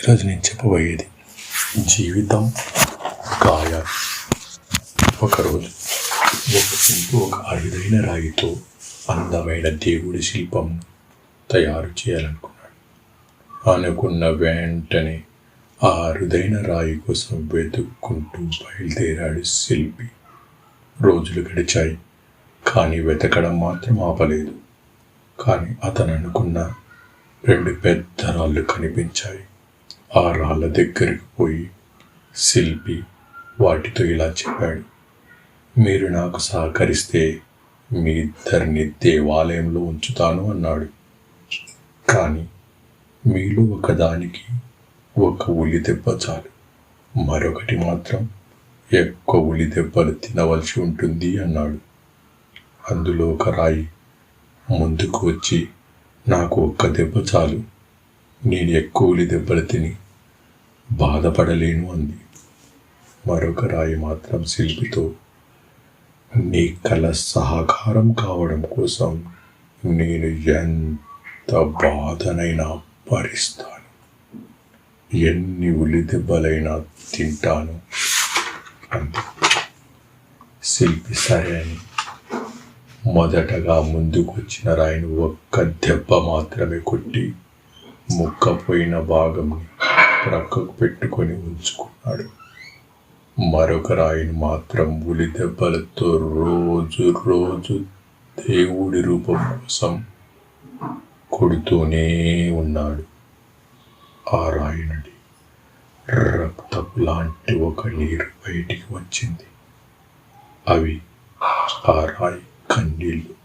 ఈరోజు నేను చెప్పబోయేది జీవితం గాయాలు ఒకరోజు ఒక ఒక అరుదైన రాయితో అందమైన దేవుడి శిల్పం తయారు చేయాలనుకున్నాడు. అనుకున్న వెంటనే ఆ అరుదైన రాయి కోసం వెతుక్కుంటూ బయలుదేరాడు శిల్పి. రోజులు గడిచాయి కానీ వెతకడం మాత్రం ఆపలేదు. కానీ అతను అనుకున్న రెండు పెద్ద రాళ్ళు కనిపించాయి. ఆ రాళ్ళ దగ్గరికి పోయి శిల్పి వాటితో ఇలా చెప్పాడు. మీరు నాకు సహకరిస్తే మీ ఇద్దరిని దేవాలయంలో ఉంచుతాను అన్నాడు. కానీ మీలో ఒకదానికి ఒక ఉలి దెబ్బ చాలు. మరొకటి మాత్రం ఎక్కువ ఉలి దెబ్బలు తినవలసి ఉంటుంది అన్నాడు. అందులో ఒక రాయి ముందుకు వచ్చి నాకు ఒక్క దెబ్బ చాలు. నేను ఎక్కువ ఉలి దెబ్బలు తిని బాధపడలేను అంది. మరొక రాయి మాత్రం శిల్పితో నీ కల సహకారం కావడం కోసం నేను ఎంత బాధనైనా భరిస్తాను. ఎన్ని ఉలి దెబ్బలైనా తింటాను అంది. శిల్పి సరే అని. మొదటగా ముందుకొచ్చిన రాయిని ఒక్క దెబ్బ మాత్రమే కొట్టి ముక్కపోయిన భాగంని ప్రక్కకు పెట్టుకొని ఉంచుకున్నాడు. మరొక రాయిని మాత్రం ఉలి దెబ్బలతో రోజు రోజు దేవుడి రూపం కోసం కొడుతూనే ఉన్నాడు. ఆ రాయినడి రక్తపు లాంటి ఒక నీరు బయటికి వచ్చింది. అవి ఆ రాయి కన్నీళ్ళు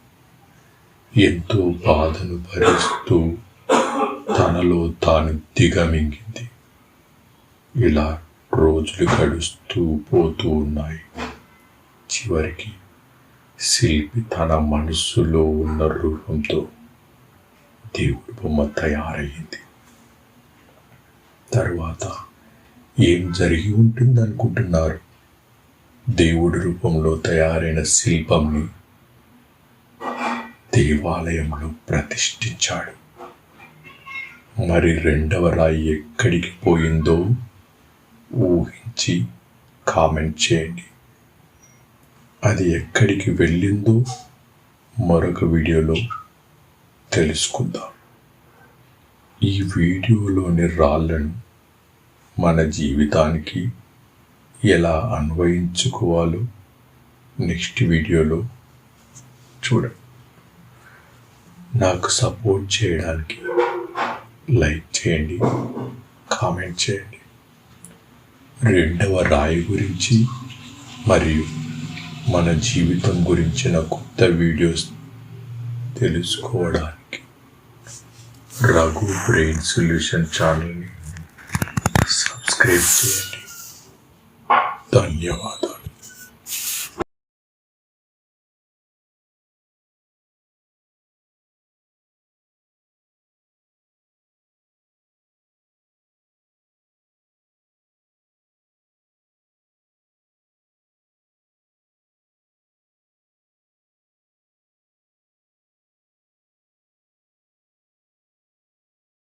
ఎంతో బాధను భరిస్తూ తనలో తాను దిగమింగింది. ఇలా రోజులు గడుస్తూ పోతూ ఉన్నాయి. చివరికి శిల్పి తన మనస్సులో ఉన్న రూపంతో దేవుడి బొమ్మ తయారయ్యింది. తరువాత ఏం జరిగి ఉంటుంది అనుకుంటున్నారు దేవుడి రూపంలో తయారైన శిల్పంని దేవాలయంలో ప్రతిష్ఠించాడు. మరి రెండవ రాయి ఎక్కడికి పోయిందో ఊహించి కామెంట్ చేయండి. అది ఎక్కడికి వెళ్ళిందో మరొక వీడియోలో తెలుసుకుందాం. ఈ వీడియోలోని రాళ్ళను మన జీవితానికి ఎలా అన్వయించుకోవాలో నెక్స్ట్ వీడియోలో చూడండి నాకు సపోర్ట్ చేయడానికి లైక్ చేయండి కామెంట్ చేయండి. రెండవ రాయి గురించి మరియు మన జీవితం గురించిన కొత్త వీడియోస్ తెలుసుకోవడానికి రఘు బ్రెయిన్ సొల్యూషన్ ఛానల్ని సబ్స్క్రైబ్ చేయండి. ధన్యవాదాలు.